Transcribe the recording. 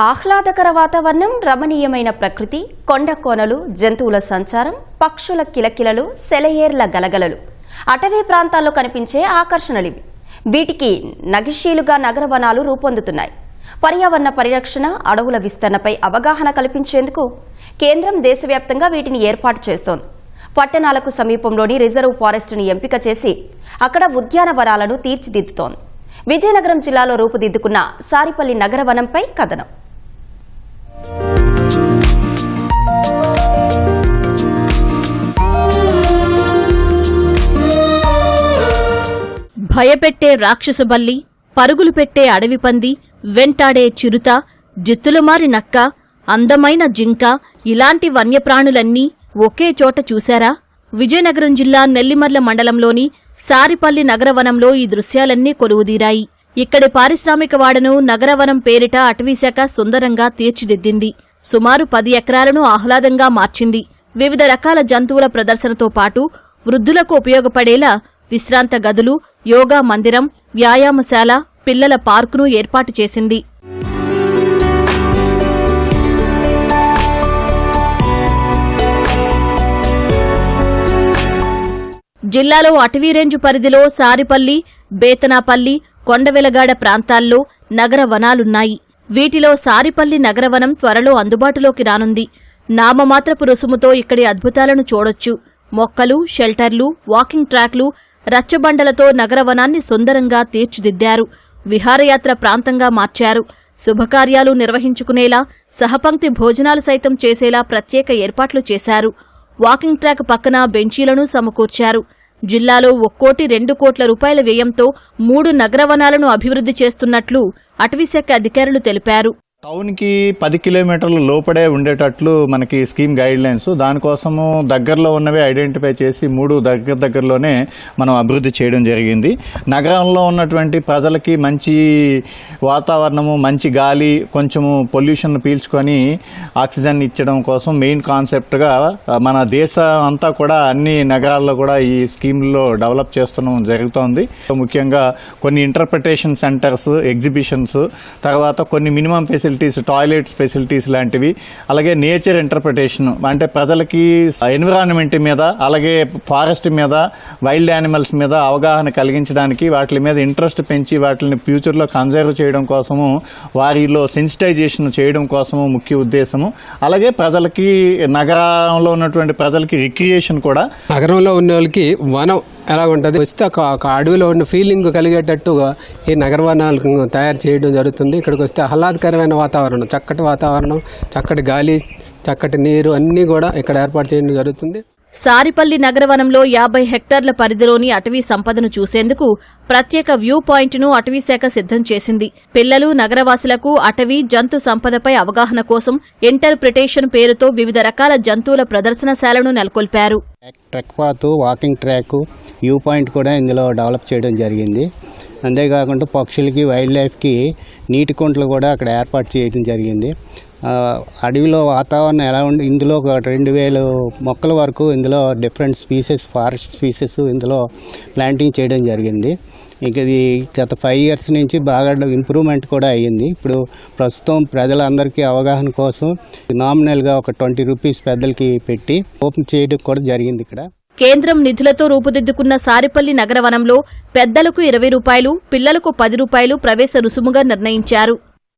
ఆహ్లాదకర వాతావరణం రమణీయమైన ప్రకృతి కొండ కోనలు జంతువుల సంచారం పక్షుల కిలకిలలు సెలయేర్ల గలగలలు. అటవీ ప్రాంతాల్లో కనిపించే ఆకర్షణలివి. వీటికి నగిషీలుగా నగర వనాలు రూపొందుతున్నాయి. పర్యావరణ పరిరక్షణ అడవుల విస్తరణపై అవగాహన కల్పించేందుకు కేంద్రం దేశవ్యాప్తంగా వీటిని ఏర్పాటు చేస్తోంది. పట్టణాలకు సమీపంలోని రిజర్వ్ ఫారెస్టును ఎంపిక చేసి అక్కడ ఉద్యానవనాలను తీర్చిదిద్దుతోంది. విజయనగరం జిల్లాలో రూపుదిద్దుకున్న సారిపల్లి నగరవనంపై కథనం. భయపెట్టే రాక్షస బల్లి పరుగులు పెట్టే అడవి పంది వెంటాడే చిరుత జిత్తులమారి నక్క అందమైన జింక ఇలాంటి వన్యప్రాణులన్నీ ఒకే చోట చూశారా? విజయనగరం జిల్లా నెల్లిమర్ల మండలంలోని సారిపల్లి నగరవనంలో ఈ దృశ్యాలన్నీ కొలువుదీరాయి. ఇక్కడి పారిశ్రామికవాడను నగరవనం పేరిట అటవీశాఖ సుందరంగా తీర్చిదిద్దింది. సుమారు పది ఎకరాలను ఆహ్లాదంగా మార్చింది. వివిధ రకాల జంతువుల ప్రదర్శనతో పాటు వృద్ధులకు ఉపయోగపడేలా విశ్రాంత గదులు యోగా మందిరం వ్యాయామశాల పిల్లల పార్కును ఏర్పాటు చేసింది. జిల్లాలో అటవీ రేంజ్ పరిధిలో సారిపల్లి బేతనాపల్లి కొండవెలగాడ ప్రాంతాల్లో నగర వనాలున్నాయి. వీటిలో సారిపల్లి నగరవనం త్వరలో అందుబాటులోకి రానుంది. నామమాత్రపు రుసుముతో ఇక్కడి అద్భుతాలను చూడొచ్చు. మొక్కలు షెల్టర్లు వాకింగ్ ట్రాక్లు రచ్చబండలతో నగరవనాన్ని సుందరంగా తీర్చిదిద్దారు. విహారయాత్ర ప్రాంతంగా మార్చారు. శుభకార్యాలు నిర్వహించుకునేలా సహపంక్తి భోజనాలు సైతం చేసేలా ప్రత్యేక ఏర్పాట్లు చేశారు. వాకింగ్ ట్రాక్ పక్కన బెంచీలను సమకూర్చారు. జిల్లాలో ఒక్కోటి రెండు కోట్ల రూపాయల వ్యయంతో మూడు నగరవనాలను అభివృద్ధి చేస్తున్నట్లు అటవీశాఖ అధికారులు తెలిపారు. టౌన్కి పది కిలోమీటర్ల లోపడే ఉండేటట్లు మనకి స్కీమ్ గైడ్ లైన్స్ దానికోసము దగ్గరలో ఉన్నవి ఐడెంటిఫై చేసి మూడు దగ్గర దగ్గరలోనే మనం అభివృద్ధి చేయడం జరిగింది. నగరంలో ఉన్నటువంటి ప్రజలకి మంచి వాతావరణము మంచి గాలి కొంచెము పొల్యూషన్ పీల్చుకొని ఆక్సిజన్ ఇచ్చడం కోసం మెయిన్ కాన్సెప్ట్గా మన దేశం అంతా కూడా అన్ని నగరాల్లో కూడా ఈ స్కీమ్లో డెవలప్ చేస్తడం జరుగుతోంది. ముఖ్యంగా కొన్ని ఇంటర్ప్రిటేషన్ సెంటర్స్ ఎగ్జిబిషన్స్ తర్వాత కొన్ని మినిమం ఫెసిలిటీస్ టాయిలెట్స్ ఫెసిలిటీస్ లాంటివి అలాగే నేచర్ ఇంటర్ప్రిటేషన్ అంటే ప్రజలకి ఎన్విరాన్మెంట్ మీద అలాగే ఫారెస్ట్ మీద వైల్డ్ యానిమల్స్ మీద అవగాహన కలిగించడానికి వాటి మీద ఇంట్రెస్ట్ పెంచి వాటిని ఫ్యూచర్లో కన్జర్వ్ చేయడం కోసము వారిలో సెన్సిటైజేషన్ చేయడం కోసము ముఖ్య ఉద్దేశము. అలాగే ప్రజలకి నగరంలో ఉన్నటువంటి ప్రజలకి రిక్రియేషన్ కూడా నగరంలో ఉన్న వాళ్ళకి వనం ఎలా ఉంటుంది వస్తే ఒక అడవిలో ఉన్న ఫీలింగ్ కలిగేటట్టుగా ఈ నగరవనాలు తయారు చేయడం జరుగుతుంది. ఇక్కడికి వస్తే ఆహ్లాదకరమైన వాతావరణం చక్కటి వాతావరణం చక్కటి గాలి చక్కటి నీరు అన్నీ కూడా ఇక్కడ ఏర్పాటు చేయడం జరుగుతుంది. సారిపల్లి నగరవనంలో యాభై హెక్టార్ల పరిధిలోని అటవీ సంపదను చూసేందుకు ప్రత్యేక వ్యూ పాయింట్ను అటవీశాఖ సిద్ధం చేసింది. పిల్లలు నగరవాసులకు అటవీ జంతు సంపదపై అవగాహన కోసం ఇంటర్ప్రిటేషన్ పేరుతో వివిధ రకాల జంతువుల ప్రదర్శనశాలను నెలకొల్పారు. Trek path walking track view point కూడా ఇందులో డెవలప్ చేయడం జరిగింది. అంతేకాకుండా పక్షులకి వైల్డ్ లైఫ్కి నీటి కుంటలు కూడా అక్కడ ఏర్పాటు చేయడం జరిగింది. అడవిలో వాతావరణం ఎలా ఉండి ఇందులో ఒక రెండు వేలు మొక్కల వరకు ఇందులో డిఫరెంట్ స్పీసెస్ ఫారెస్ట్ స్పీసెస్ ఇందులో ప్లాంటింగ్ చేయడం జరిగింది. ఇంక ఇది గత ఫైవ్ ఇయర్స్ నుంచి బాగా ఇంప్రూవ్మెంట్ కూడా అయ్యింది. ఇప్పుడు ప్రస్తుతం ప్రజలందరికీ అవగాహన కోసం నామినల్గా ఒక ట్వంటీ రూపీస్ పెద్దలకి పెట్టి ఓపెన్ చేయడం కూడా జరిగింది ఇక్కడ. కేంద్రం నిధులతో రూపుదిద్దుకున్న సారిపల్లి నగరవనంలో పెద్దలకు ఇరవై రూపాయలు పిల్లలకు పది రూపాయలు ప్రవేశ రుసుముగా నిర్ణయించారు.